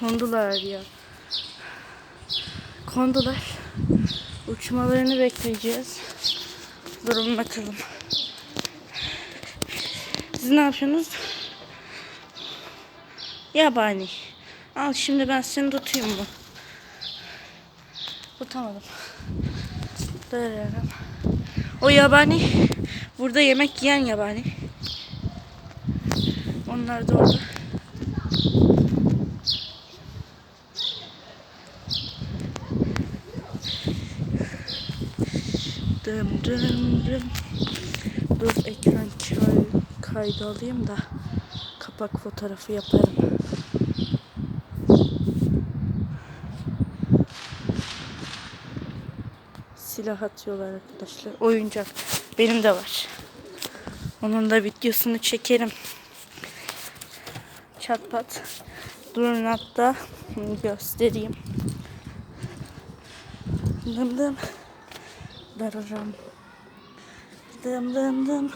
Kondular ya. Kondular. Uçmalarını bekleyeceğiz. Durun bakalım. Siz ne yapıyorsunuz? Yabani. Al şimdi ben seni tutayım bu. Tutamadım. Dırırım. O yabani. Burada yemek yiyen yabani. Onlar da orada. Dım dım dım. Dur ekran kay- kaydı alayım da kapak fotoğrafı yaparım. Silah atıyorlar arkadaşlar. Oyuncak. Benim de var. Onun da videosunu çekerim. Çat pat. Durun hatta göstereyim. Dım dım. Dararım. Dım dım dım.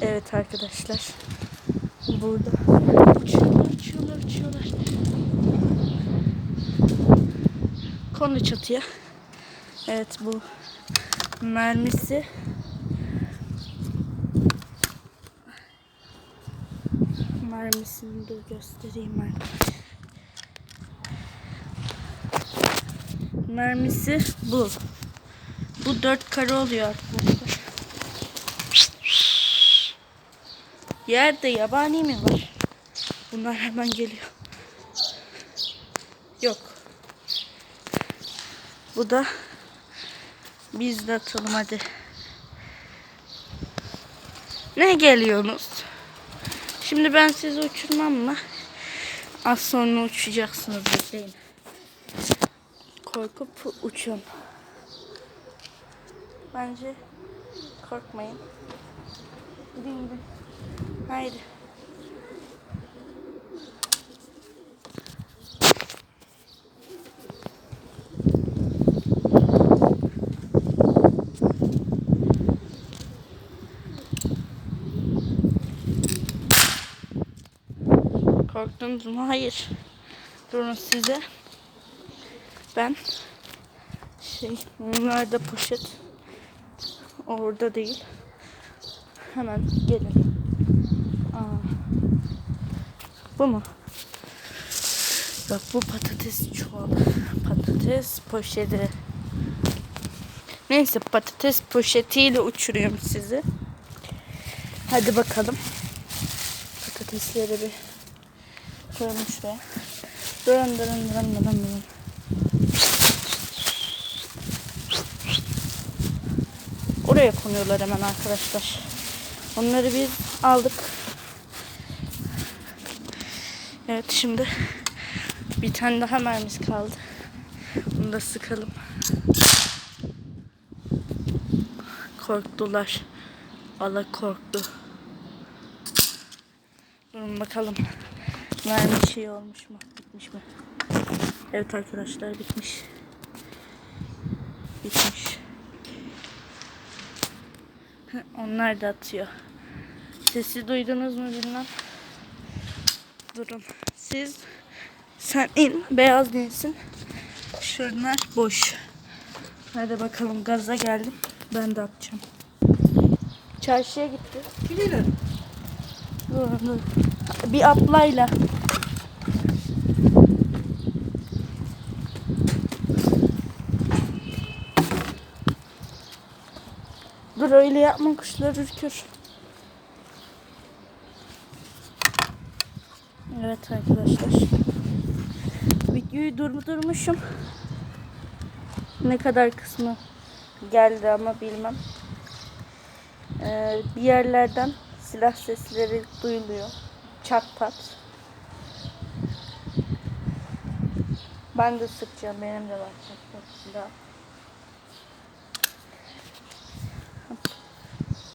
Evet arkadaşlar. Burada uçuyorlar, uçuyorlar, uçuyorlar. Konu çatıya. Evet bu mermisi mermisini de göstereyim arkadaşlar. Mermisi bu. Bu dört kare oluyor arkadaşlar. Yerde yabani mi var? Bunlar hemen geliyor. Yok. Bu da biz de atalım hadi. Ne geliyorsunuz? Şimdi ben sizi uçurmam mı? Az sonra uçacaksınız bekleyin. Korkup uçun. Bence korkmayın. Gidin gidin. Haydi. Korktunuz mu? Hayır. Durun size. Ben şey bunlar da poşet orada değil. Hemen gelin. Aa. Bu mu? Yok bu patates çuval. Patates poşeti. Neyse patates poşetiyle uçuruyorum sizi. Hadi bakalım. Patatesleri bir koyalım şuraya. Durun durun durun durun durun. Oraya konuyorlar hemen arkadaşlar. Onları biz aldık. Evet şimdi bir tane daha mermimiz kaldı. Bunu da sıkalım. Korktular. Allah korktu. Durun bakalım. Mermi şey olmuş mu? Bitmiş mi? Evet arkadaşlar bitmiş. Bitmiş. Onlar da atıyor. Sesi duydunuz mu bilmem. Durun. Siz sen in. Beyaz değilsin. Şunlar boş. Hadi bakalım gaza geldim. Ben de atacağım. Çarşıya gitti. Gidelim. Dur, dur. Bir atlayla. Dur öyle yapma kuşlar ürkür. Evet arkadaşlar. Videoyu durdurmuşum. Ne kadar kısmı geldi ama bilmem. Ee, bir yerlerden silah sesleri duyuluyor. Çat pat. Ben de sıkacağım. Benim de var çat pat silah.